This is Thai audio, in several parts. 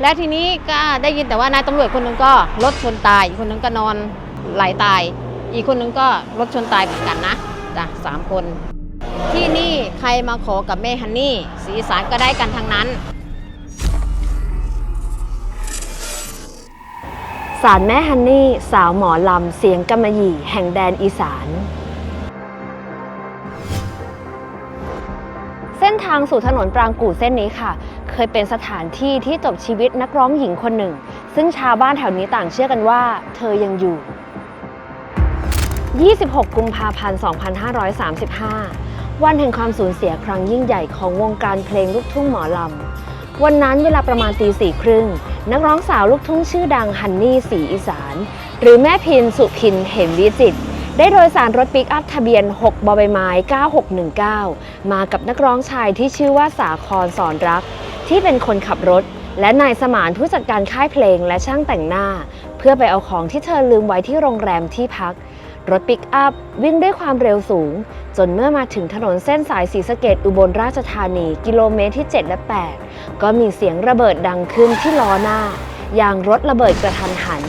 และทีนี้ก็ได้ยินแต่ว่านายตำรวจคนหนึงก็รถชนตาย อีกคนหนึงก็นอนไหลตาย อีกคนหนึงก็รถชนตายเหมือนกันนะจ้ะสามคน ที่นี่ใครมาขอกับแม่ฮันนี่ สีสานก็ได้กันทั้งนั้นสารแม่ฮันนี่ สาวหมอลำ เสียงกำมะหยี่ แห่งแดนอีสาน ส้นทางสู่ถนนปรางกู่เส้นนี้ค่ะ เคยเป็นสถานที่ที่จบชีวิตนักร้องหญิงคนหนึ่ง ซึ่งชาวบ้านแถวนี้ต่างเชื่อกันว่า เธอยังอยู่ 26 กุมภาพันธ์ 2535 วันแห่งความสูญเสียครั้งยิ่งใหญ่ของวงการเพลงลูกทุ่งหมอลำ วันนั้นเวลาประมาณตีสี่ครึ่ง นักร้องสาวลูกทุ่งชื่อดังฮันนี่สีอีสาน หรือแม่พินสุพินเหมวิจิตร ได้โดยสารรถปิกอัพทะเบียน 6 บใบไม้ 9619 มากับนักร้องชายที่ชื่อว่าสาครสอนรัก ที่เป็นคนขับรถ และนายสมานผู้จัดการค่ายเพลงและช่างแต่งหน้า เพื่อไปเอาของที่เธอลืมไว้ที่โรงแรมที่พัก รถปิกอัพวิ่งด้วยความเร็วสูง จนเมื่อมาถึงถนนเส้นสายศรีสะเกดอุบลราชธานี กิโลเมตรที่ 7 และ 8 ก็มีเสียงระเบิดดังขึ้นที่ล้อหน้ายางรถระเบิดกระทันหัน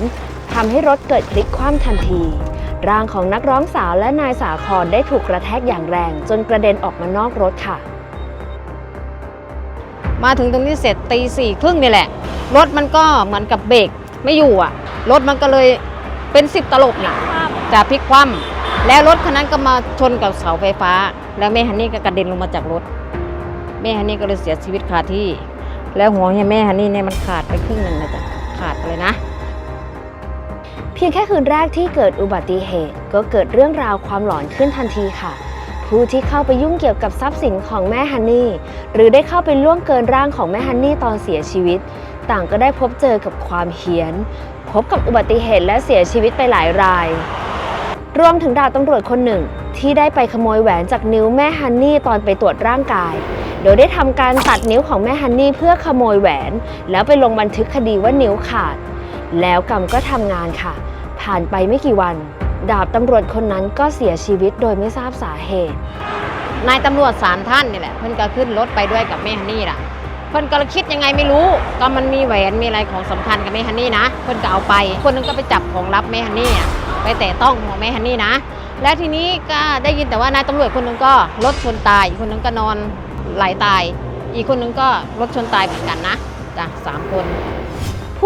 ทำให้รถเกิดพลิกคว่ำทันที ร่างของนักร้องสาวและนายสาครได้ถูกกระแทกอย่างแรง จนกระเด็นออกมานอกรถค่ะ มาถึงตรงนี้เสร็จตีสี่ครึ่งนี่แหละ รถมันก็เหมือนกับเบรกไม่อยู่อะ รถมันก็เลยเป็นสิบตลบน่ะจะพลิกคว่ำแล้วรถคันนั้นก็มาชนกับเสาไฟฟ้า แล้วแม่ฮันนี่ก็กระเด็นลงมาจากรถ แม่ฮันนี่ก็เลยเสียชีวิตคาที่ แล้วหัวแม่ฮันนี่เนี่ยมันขาดไปครึ่งหนึ่งนะจ๊ะขาดไปเลยนะ เพียงแค่คืนแรกที่เกิดอุบัติเหตุ ก็เกิดเรื่องราวความหลอนขึ้นทันทีค่ะ ผู้ที่เข้าไปยุ่งเกี่ยวกับทรัพย์สินของแม่ฮันนี่หรือได้เข้าไปล่วงเกินร่างของแม่ฮันนี่ตอนเสียชีวิต ต่างก็ได้พบเจอกับความเฮี้ยน พบกับอุบัติเหตุและเสียชีวิตไปหลายราย รวมถึงดาบตำรวจคนหนึ่ง ที่ได้ไปขโมยแหวนจากนิ้วแม่ฮันนี่ตอนไปตรวจร่างกายโดยได้ทำการตัดนิ้วของแม่ฮันนี่เพื่อขโมยแหวน แล้วไปลงบันทึกคดีว่านิ้วขาด แล้วกรรมก็ทำงานค่ะ ผ่านไปไม่กี่วัน ดาบตำรวจคนนั้นก็เสียชีวิตโดยไม่ทราบสาเหตุ นายตำรวจสามท่านนี่แหละเพิ่นก็ขึ้นรถไปด้วยกับแม่ฮันนี่ล่ะเพิ่นก็คิดยังไงไม่รู้ ก็มันมีแหวนมีอะไรของสำคัญกับแม่ฮันนี่นะเพิ่นก็เอาไป คนนึงก็ไปจับของลับแม่ฮันนี่อะไปแตะต้องของแม่ฮันนี่นะ และทีนี้ก็ได้ยินแต่ว่านายตำรวจคนนึงก็รถชนตายอีกคนนึงก็นอนไหลตาย อีกคนนึงก็รถชนตายเหมือนกันนะจ้ะสามคน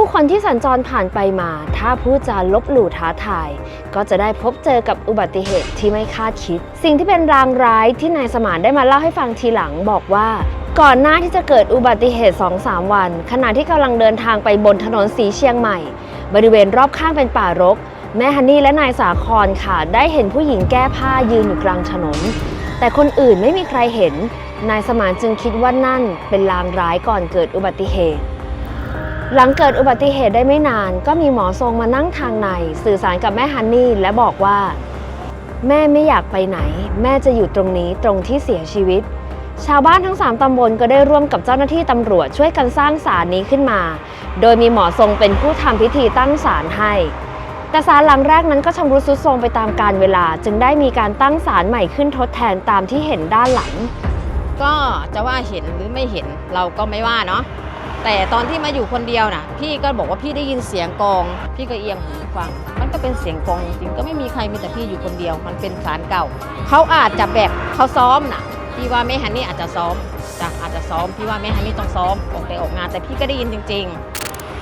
ผู้คนที่สัญจรผ่านไปมา ถ้าพูดจาลบหลู่ท้าทาย ก็จะได้พบเจอกับอุบัติเหตุที่ไม่คาดคิด สิ่งที่เป็นรางร้ายที่นายสมานได้มาเล่าให้ฟังทีหลังบอกว่าก่อนหน้าที่จะเกิดอุบัติเหตุ 2-3 วัน ขณะที่กำลังเดินทางไปบนถนนสีเชียงใหม่ บริเวณรอบข้างเป็นป่ารก แม่ฮันนี่และนายสาครค่ะ ได้เห็นผู้หญิงแก้ผ้ายืนอยู่กลางถนน แต่คนอื่นไม่มีใครเห็น นายสมานจึงคิดว่านั่นเป็นลางร้ายก่อนเกิดอุบัติเหตุ หลังเกิดอุบัติเหตุได้ไม่นาน ก็มีหมอทรงมานั่งทางใน สื่อสารกับแม่ฮันนี่และบอกว่า แม่ไม่อยากไปไหน แม่จะอยู่ตรงนี้ตรงที่เสียชีวิต ชาวบ้านทั้ง 3ตำบลก็ได้ร่วมกับเจ้าหน้าที่ตำรวจช่วยกันสร้างศาลนี้ขึ้นมา โดยมีหมอทรงเป็นผู้ทำพิธีตั้งศาลให้ แต่ศาลหลังแรกนั้นก็ชำรุดทรุดโทรมไปตามกาลเวลา จึงได้มีการตั้งศาลใหม่ขึ้นทดแทนตามที่เห็นด้านหลัง ก็จะว่าเห็นหรือไม่เห็นเราก็ไม่ว่าเนาะ แต่ตอนที่มาอยู่คนเดียวน่ะ พี่ก็บอกว่าพี่ได้ยินเสียงกอง พี่ก็เอียงหูฟัง มันก็เป็นเสียงกองจริงก็ไม่มีใครมีแต่พี่อยู่คนเดียว มันเป็นศาลเก่า เขาอาจจะแบบเขาซ้อมน่ะพี่ว่าแม่ฮันนี่อาจจะซ้อมจ้ะอาจจะซ้อมพี่ว่าแม่ฮันนี่ต้องซ้อมออกไปออกงานแต่พี่ก็ได้ยินจริง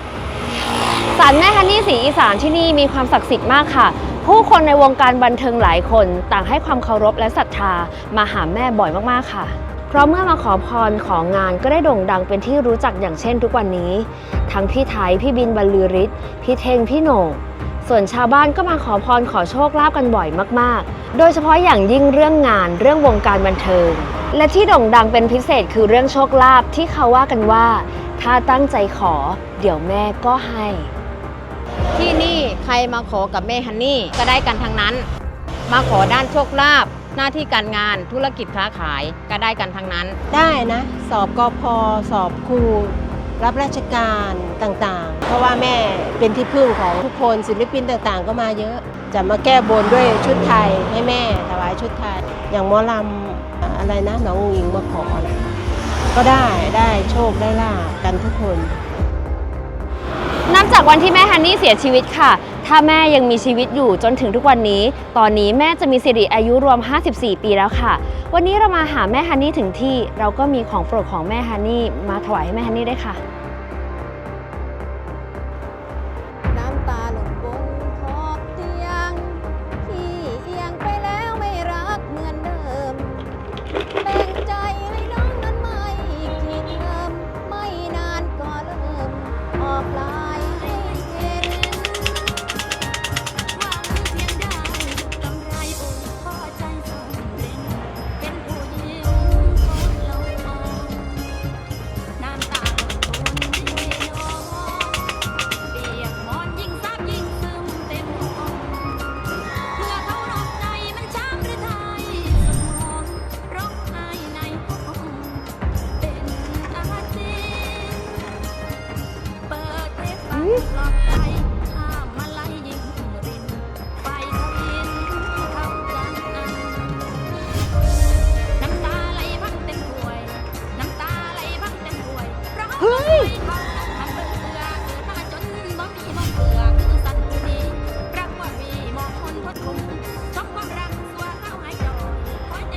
ๆศาลแม่ฮันนี่ศรีอีสานที่นี่มีความศักดิ์สิทธิ์มากค่ะ ผู้คนในวงการบันเทิงหลายคน ต่างให้ความเคารพและศรัทธามาหาแม่บ่อยมากๆค่ะ เพราะเมื่อมาขอพรของงานก็ได้โด่งดังเป็นที่รู้จักอย่างเช่นทุกวันนี้ ทั้งพี่ไทย พี่บินบรรลือฤทธิ์พี่เทงพี่โหน่งส่วนชาวบ้านก็มาขอพรขอโชคลาภกันบ่อยมากๆ โดยเฉพาะอย่างยิ่งเรื่องงานเรื่องวงการบันเทิง และที่โด่งดังเป็นพิเศษคือเรื่องโชคลาภที่เขาว่ากันว่า ถ้าตั้งใจขอ เดี๋ยวแม่ก็ให้ ที่นี่ใครมาขอกับแม่ฮันนี่ก็ได้กันทั้งนั้น มาขอด้านโชคลาภหน้าที่การงานธุรกิจค้าขายก็ได้กันทั้งนั้น ได้นะ สอบกอพอสอบครูรับราชการต่างๆ เพราะว่าแม่เป็นที่พึ่งของทุกคนศิลปินต่างๆ ก็มาเยอะ จะมาแก้บนด้วยชุดไทยให้แม่ถวายชุดไทย อย่างหมอลำอะอะไรนะน้องอุ๋งอิงมาขอนะก็ได้ได้โชคได้ลาบกันทุกคนจากวันที่แม่ฮันนี่เสียชีวิตค่ะ ถ้าแม่ยังมีชีวิตอยู่จนถึงทุกวันนี้ ตอนนี้แม่จะมีสิริอายุรวม 54 ปีแล้วค่ะ วันนี้เรามาหาแม่ฮันนี่ถึงที่ เราก็มีของโปรดของแม่ฮันนี่มาถวายให้แม่ฮันนี่ได้วยค่ะ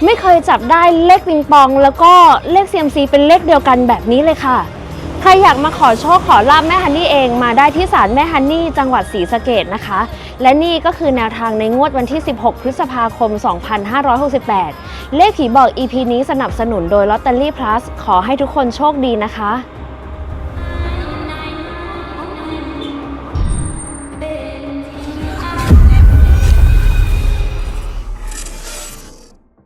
ไม่เคยจับได้เลขปิงปอง แล้วก็เลขเซียมซีเป็นเลขเดียวกันแบบนี้เลยค่ะ ใครอยากมาขอโชคขอลาบแม่ฮันนี่เองมาได้ที่ศาลแม่ฮันนี่จังหวัดศรีสะเกดนะคะ และนี่ก็คือแนวทางในงวดวันที่ 16 พฤษภาคม 2568 เลขผีบอก EP นี้สนับสนุนโดยลอตเตอรี่ plus ขอให้ทุกคนโชคดีนะคะ